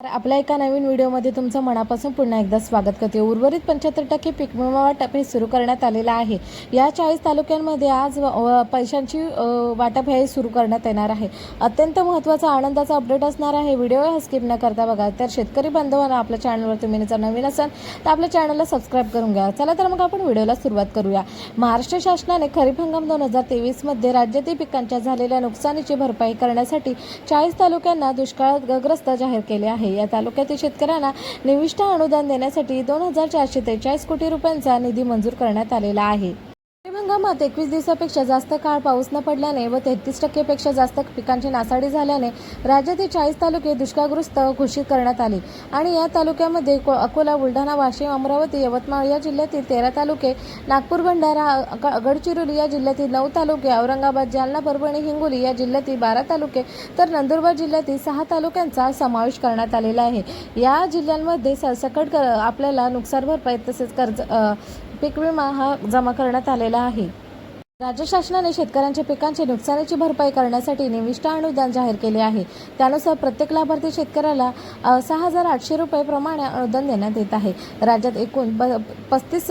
तर आपल्या एका नवीन व्हिडिओमध्ये तुमचं मनापासून पुन्हा एकदा स्वागत करते. उर्वरित पंच्याहत्तर टक्के पीक विमा वाटप हे सुरू करण्यात आलेलं आहे. या चाळीस तालुक्यांमध्ये आज पैशांची वाटप हे सुरू करण्यात येणार आहे. अत्यंत महत्त्वाचा आनंदाचा अपडेट असणार आहे. व्हिडिओ हा स्किप न करता बघा. तर शेतकरी बांधवांना आपल्या चॅनलवर तुम्ही जर नवीन असाल तर आपल्या चॅनलला सबस्क्राईब करून घ्या. चला तर मग आपण व्हिडिओला सुरुवात करूया. महाराष्ट्र शासनाने खरीप हंगाम दोन हजार तेवीसमध्ये राज्यातील पिकांच्या झालेल्या नुकसानीची भरपाई करण्यासाठी चाळीस तालुक्यांना दुष्काळग्रस्त जाहीर केले आहे. या तालुक्यातील शेतकऱ्यांना निविष्ट अनुदान देण्यासाठी दोन हजार चारशे त्रेचाळीस कोटी रुपयांचा निधी मंजूर करण्यात आलेला आहे. हंगामात एकवीस दिवसापेक्षा जास्त काळ पाऊस न पडल्याने व तेहतीस टक्केपेक्षा जास्त पिकांची नासाडी झाल्याने राज्यातील चाळीस तालुके दुष्काळग्रस्त घोषित करण्यात आले. आणि या तालुक्यामध्ये को- अकोला बुलढाणा वाशिम अमरावती यवतमाळ या जिल्ह्यातील तेरा तालुके नागपूर भंडारा ग- गडचिरोली या जिल्ह्यातील नऊ तालुके औरंगाबाद जालना परभणी हिंगोली या जिल्ह्यातील बारा तालुके तर नंदुरबार जिल्ह्यातील सहा तालुक्यांचा समावेश करण्यात आलेला आहे. या जिल्ह्यांमध्ये सरसकट क- आपल्याला नुकसान भरपाई तसेच कर्ज पीक विमा हा जमा करण्यात आलेला आहे. राज्य शासनाने शेतकऱ्यांच्या पिकांची नुकसानीची भरपाई करण्यासाठी निविष्ठ अनुदान जाहीर केले आहे. त्यानुसार प्रत्येक लाभार्थी शेतकऱ्याला सहा हजार आठशे रुपये प्रमाणे अनुदान देण्यात येत आहे. राज्यात एकूण ब पस्तीस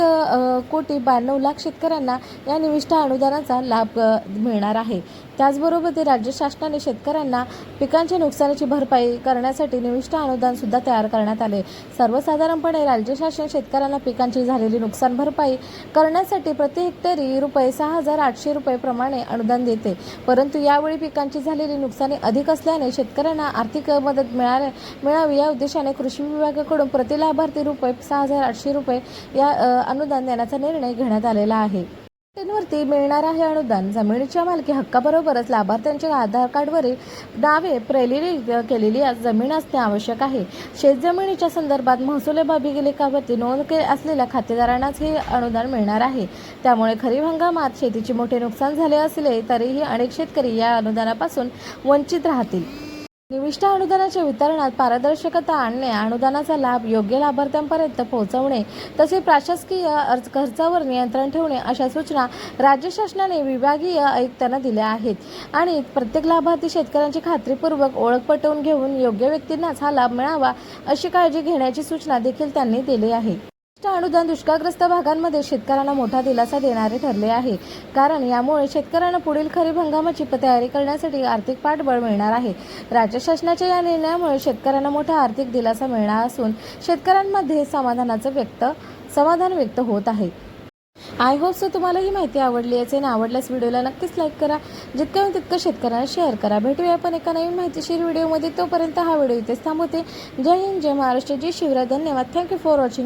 कोटी ब्याण्णव लाख शेतकऱ्यांना या निविष्ट अनुदानाचा लाभ मिळणार आहे. त्याचबरोबर ते राज्य शासनाने शेतकऱ्यांना पिकांच्या नुकसानीची भरपाई करण्यासाठी निविष्ट अनुदान सुद्धा तयार करण्यात आले. सर्वसाधारणपणे राज्य शासन शेतकऱ्यांना पिकांची झालेली नुकसान भरपाई करण्यासाठी प्रति हेक्टरी रुपये सहा हजार आठशे रुपये प्रमाणे अनुदान देते. परंतु यावेळी पिकांची झालेली नुकसानी अधिक असल्याने शेतकऱ्यांना आर्थिक मदत मिळाल्या मिळावी या उद्देशाने कृषी विभागाकडून प्रति लाभार्थी रुपये सहा हजार आठशे रुपये या अनुदान देण्याचा निर्णय घेण्यात आलेला आहे. वरती मिळणार आहे अनुदान. जमिनीच्या मालकी हक्काबरोबरच लाभार्थ्यांच्या आधार कार्डवरील नावे प्रलिली केलेली जमीन असणे आवश्यक आहे. शेतजमिनीच्या संदर्भात महसूल बाबी नोंद के असलेल्या खातेदारांनाच हे अनुदान मिळणार आहे. त्यामुळे खरीप हंगामात शेतीचे मोठे नुकसान झाले असले तरीही अनेक शेतकरी या अनुदानापासून वंचित राहतील. निविष्ठ अनुदानाच्या वितरणात पारदर्शकता आणणे अनुदानाचा लाभ योग्य लाभार्थ्यांपर्यंत पोहोचवणे तसेच प्रशासकीय अर्ज खर्चावर नियंत्रण ठेवणे अशा सूचना राज्य शासनाने विभागीय आयुक्तांना दिल्या आहेत. आणि प्रत्येक लाभार्थी शेतकऱ्यांची खात्रीपूर्वक ओळख पटवून घेऊन योग्य व्यक्तींनाच हा लाभ मिळावा अशी काळजी घेण्याची सूचना देखील त्यांनी दिली आहे. महाराष्ट्र अनुदान दुष्काळग्रस्त भागांमध्ये शेतकऱ्यांना मोठा दिलासा देणारे ठरले आहे. कारण यामुळे शेतकऱ्यांना पुढील खरीप हंगामाची तयारी करण्यासाठी आर्थिक पाठबळ मिळणार आहे. राज्य शासनाच्या या निर्णयामुळे शेतकऱ्यांना मोठा आर्थिक दिलासा मिळणार असून शेतकऱ्यांमध्ये समाधानाचं व्यक्त समाधान व्यक्त होत आहे. आय होप सो तुम्हाला ही माहिती आवडली असेल आणि आवडल्यास व्हिडिओला नक्कीच लाईक करा. जितकं होईल तितकं शेतकऱ्यांना शेअर करा. भेटूया आपण एका नवीन माहितीशीर व्हिडिओमध्ये. तोपर्यंत हा व्हिडिओ इथेच थांबवते. जय हिंद जय महाराष्ट्र जय शिवराय. धन्यवाद. Thank you for watching